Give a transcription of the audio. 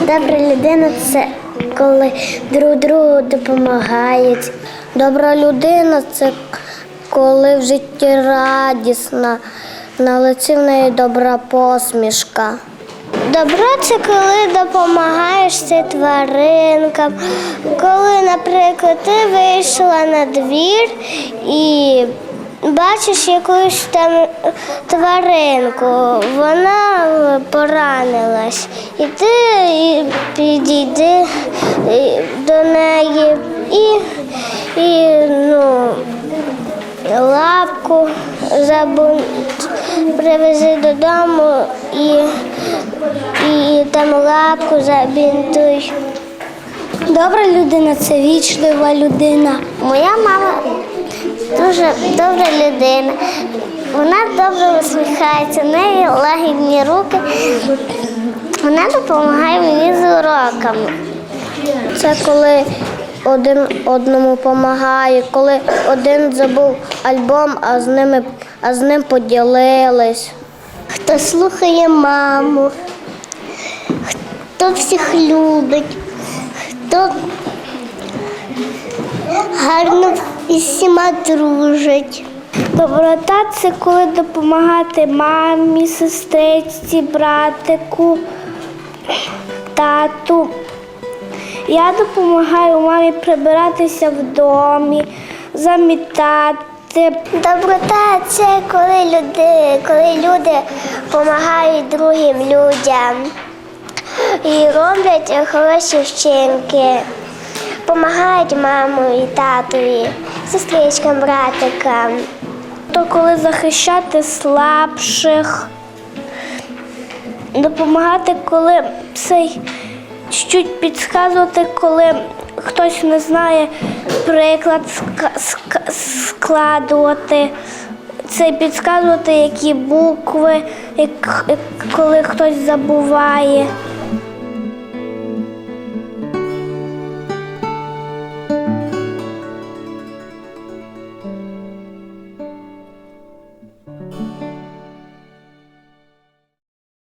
Добра людина це коли друг другу допомагають. Добра людина це коли в житті радісна, на лиці в неї добра посмішка. Добро це коли допомагаєш тваринкам, коли, наприклад, ти вийшла на двір і бачиш якусь там тваринку, вона поранилась, і ти підійди до неї і, і ну, лапку забу... привези додому і, і там лапку забінтуй. Добра людина це вічлива людина. Моя мама дуже добра людина. Вона добре усміхається, в неї лагідні руки. Вона допомагає мені з уроками. Це коли один одному допомагає, коли один забув альбом, а з ними а з ним поділились. Хто слухає маму, хто всіх любить, хто гарно із всіма дружить. Доброта це коли допомагати мамі, сестричці, братику, тату. Я допомагаю мамі прибиратися в домі, замітати. Доброта це коли люди, коли люди допомагають другим людям і роблять хороші вчинки, допомагають маму і татові, сестричкам, братикам. То коли захищати слабших, допомагати, коли цей чуть підказувати, коли хтось не знає приклад складувати. Це підказувати, які букви, коли хтось забуває.